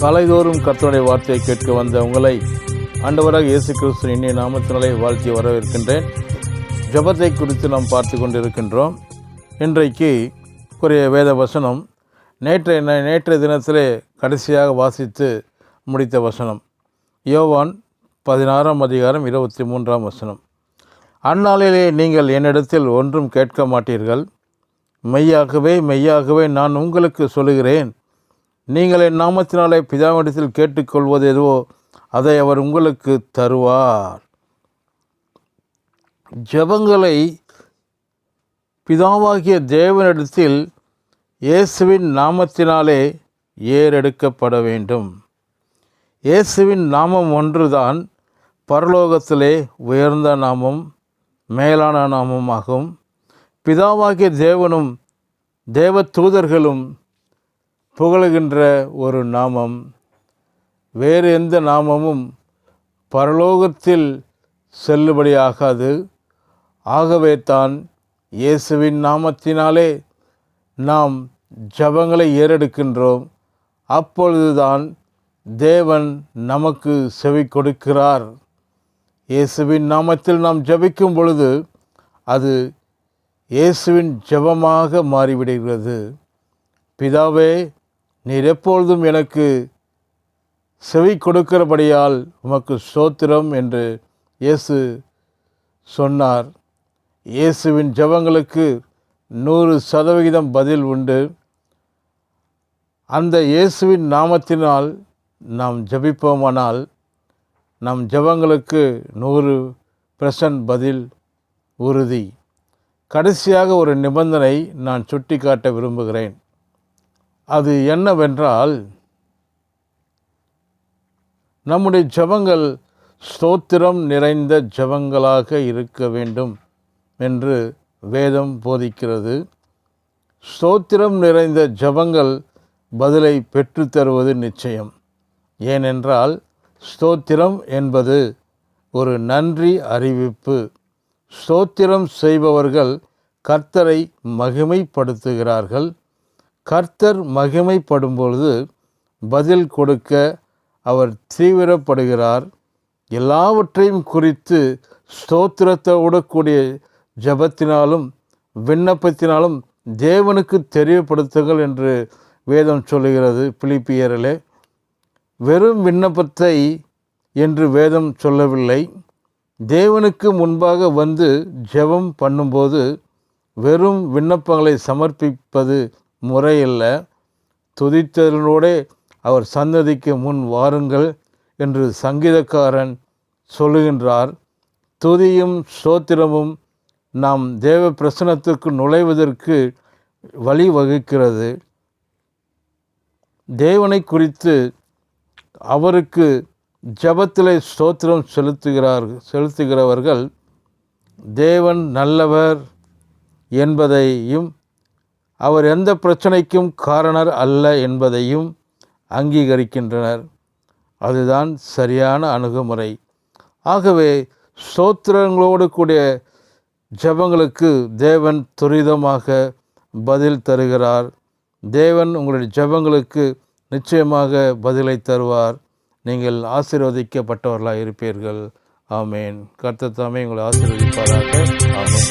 காலைதோறும் கர்த்தருடைய வார்த்தையை கேட்க வந்த உங்களை ஆண்டவராக இயேசு கிறிஸ்து இனிய நாமத்தினாலே வாழ்த்தி வரவேற்கின்றேன். ஜபத்தை குறித்து நாம் பார்த்து கொண்டிருக்கின்றோம். இன்றைக்கு குறைய வேத வசனம் நேற்றைய நேற்றைய தினத்திலே கடைசியாக வாசித்து முடித்த வசனம். யோவான் பதினாறாம் அதிகாரம் இருபத்தி மூன்றாம் வசனம். அந்நாளிலே நீங்கள் என்னிடத்தில் ஒன்றும் கேட்க மாட்டீர்கள். மெய்யாகவே மெய்யாகவே நான் உங்களுக்கு சொல்லுகிறேன். நீங்கள் என் நாமத்தினாலே பிதாவிடத்தில் கேட்டுக்கொள்வது எதுவோ அதை அவர் உங்களுக்கு தருவார். ஜெபங்களை பிதாவாகிய தேவனிடத்தில் இயேசுவின் நாமத்தினாலே ஏறெடுக்கப்பட வேண்டும். இயேசுவின் நாமம் ஒன்றுதான் பரலோகத்திலே உயர்ந்த நாமம் மேலான நாமமாகும். பிதாவாகிய தேவனும் தேவ தூதர்களும் புகழுகின்ற ஒரு நாமம் வேறு எந்த நாமமும் பரலோகத்தில் செல்லுபடியாகாது. ஆகவே தான் இயேசுவின் நாமத்தினாலே நாம் ஜபங்களை ஏறெடுக்கின்றோம். அப்பொழுதுதான் தேவன் நமக்கு செவி கொடுக்கிறார். இயேசுவின் நாமத்தில் நாம் ஜபிக்கும் பொழுது அது இயேசுவின் ஜெபமாக மாறிவிடுகிறது. பிதாவே நீர் எப்பொழுதும் எனக்கு செவி கொடுக்கிறபடியால் உமக்கு சோத்திரம் என்று இயேசு சொன்னார். இயேசுவின் ஜெபங்களுக்கு நூறு சதவிகிதம் பதில் உண்டு. அந்த இயேசுவின் நாமத்தினால் நாம் ஜெபிப்போமானால் நம் ஜெபங்களுக்கு நூறு பிரசன்ட் பதில் உறுதி. கடைசியாக ஒரு நிபந்தனை நான் சுட்டிக்காட்ட விரும்புகிறேன். அது என்னவென்றால் நம்முடைய ஜெபங்கள் ஸ்தோத்திரம் நிறைந்த ஜபங்களாக இருக்க வேண்டும் என்று வேதம் போதிக்கிறது. ஸ்தோத்திரம் நிறைந்த ஜபங்கள் பதிலை பெற்றுத்தருவது நிச்சயம். ஏனென்றால் ஸ்தோத்திரம் என்பது ஒரு நன்றி அறிவிப்பு. ஸ்தோத்திரம் செய்பவர்கள் கர்த்தரை மகிமைப்படுத்துகிறார்கள். கர்த்தர் மகிமைப்படும் பொழுது பதில் கொடுக்க அவர் தீவிரப்படுகிறார். எல்லாவற்றையும் குறித்து ஸ்தோத்திரத்தோடு கூடிய ஜெபத்தினாலும் விண்ணப்பத்தினாலும் தேவனுக்கு தெரியப்படுத்துங்கள் என்று வேதம் சொல்லுகிறது பிலிப்பியரிலே வெறும் விண்ணப்பத்தை என்று வேதம் சொல்லவில்லை. தேவனுக்கு முன்பாக வந்து ஜெபம் பண்ணும்போது வெறும் விண்ணப்பங்களை சமர்ப்பிப்பது முறையல்ல. துதித்தலோடே அவர் சந்ததிக்கு முன் வாருங்கள் என்று சங்கீதக்காரன் சொல்லுகின்றார். துதியும் சோத்திரமும் நாம் தேவ பிரசனத்துக்கு நுழைவதற்கு வழிவகுக்கிறது. தேவனை குறித்து அவருக்கு ஜபத்திலே ஸ்தோத்திரம் செலுத்துகிறார் செலுத்துகிறவர்கள் தேவன் நல்லவர் என்பதையும் அவர் எந்த பிரச்சனைக்கும் காரணர் அல்ல என்பதையும் அங்கீகரிக்கின்றனர். அதுதான் சரியான அணுகுமுறை. ஆகவே சோத்திரங்களோடு கூடிய ஜெபங்களுக்கு தேவன் துரிதமாக பதில் தருகிறார். தேவன் உங்களுடைய ஜெபங்களுக்கு நிச்சயமாக பதிலை தருவார். நீங்கள் ஆசீர்வதிக்கப்பட்டவர்களாக இருப்பீர்கள் ஆமேன் கர்த்தத்தாமே உங்களை ஆசீர்வதிப்பாராக. ஆமேன்.